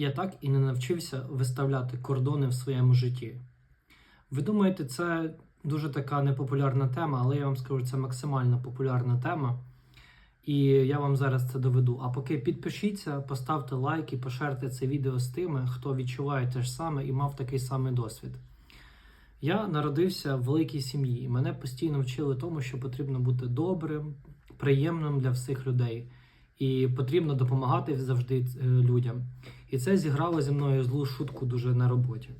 я так і не навчився виставляти кордони в своєму житті. Ви думаєте, це дуже така непопулярна тема, але я вам скажу, це максимально популярна тема. І я вам зараз це доведу. А поки підпишіться, поставте лайк і поширте це відео з тими, хто відчуває те ж саме і мав такий самий досвід. Я народився в великій сім'ї, мене постійно вчили тому, що потрібно бути добрим, приємним для всіх людей, і потрібно допомагати завжди е, людям. І це зіграло зі мною злу шутку дуже на роботі.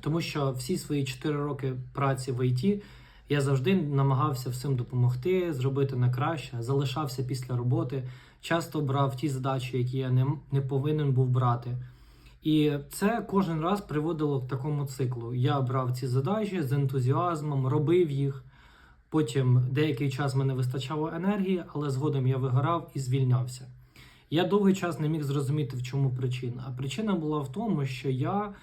Тому що всі свої 4 роки праці в ІТ я завжди намагався всім допомогти, зробити на краще, залишався після роботи, часто брав ті задачі, які я не, не повинен був брати. І це кожен раз приводило к такому циклу. Я брав ці задачі з ентузіазмом, робив їх. Потім деякий час мене вистачало енергії, але згодом я вигорав і звільнявся. Я довгий час не міг зрозуміти, в чому причина. А причина була в тому, що я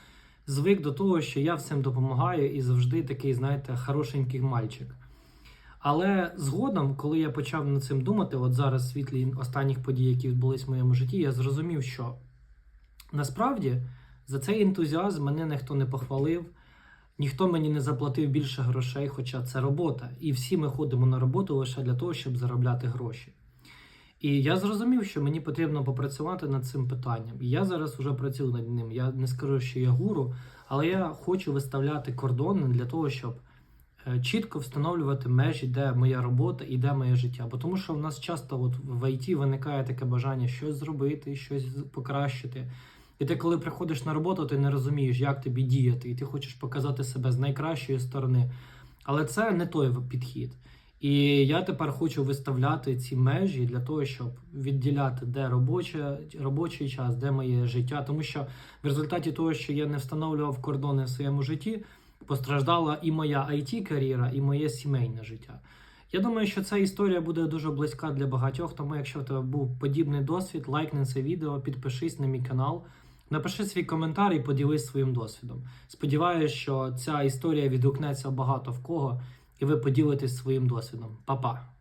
звик до того, що я всім допомагаю і завжди такий, знаєте, хорошенький мальчик. Але згодом, коли я почав над цим думати, от зараз в світлі останніх подій, які відбулись в моєму житті, я зрозумів, що насправді за цей ентузіазм мене ніхто не похвалив, ніхто мені не заплатив більше грошей, хоча це робота. І всі ми ходимо на роботу лише для того, щоб заробляти гроші. І я зрозумів, що мені потрібно попрацювати над цим питанням. І я зараз вже працюю над ним. Я не скажу, що я гуру, але я хочу виставляти кордони для того, щоб е, чітко встановлювати межі, де моя робота і де моє життя. Бо тому що в нас часто от в ІТ виникає таке бажання щось зробити, щось покращити. І ти, коли приходиш на роботу, ти не розумієш, як тобі діяти, і ти хочеш показати себе з найкращої сторони. Але це не той підхід. І я тепер хочу виставляти ці межі для того, щоб відділяти, де робоче, робочий час, де моє життя. Тому що в результаті того, що я не встановлював кордони в своєму житті, постраждала і моя it кар'єра і моє сімейне життя. Я думаю, що ця історія буде дуже близька для багатьох. Тому, якщо в тебе був подібний досвід, лайкни це відео, підпишись на мій канал. Напиши свій коментар і поділись своїм досвідом. Сподіваюсь, що ця історія відгукнеться багато в кого, і ви поділитесь своїм досвідом. Па-па!